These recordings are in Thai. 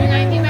ยังไงที่แม่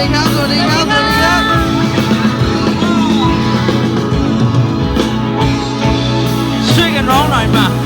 ดีครับ สวัสดีครับ สวัสดีครับ ช่วยกันร้องหน่อยมา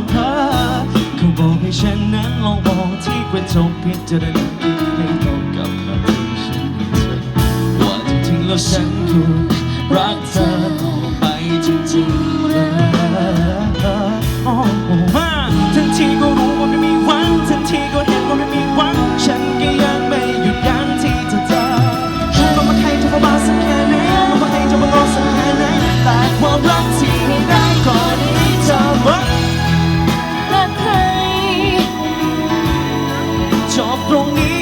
มาพาเขาบอกให้ฉันนั้นลองมองที่กระจกพิจารณาให้ตรงกับภาพที่ฉันเห็นว่าจริงๆแล้วฉันควรรักเธอ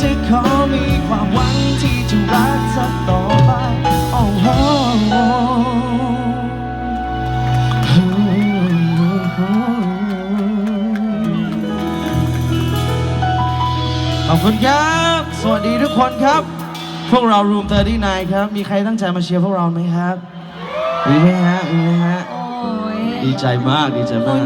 จะขอมีความหวังที่จะรักสักต่อไปโอ้โหขอบคุณครับ สวัสดีทุกคนครับ พวกเรารูมเตอร์ดี้นายครับ มีใครตั้งใจมาเชียร์พวกเราไหมครับ มีไหมฮะ มีไหมฮะดีใจมาก ดีใจมาก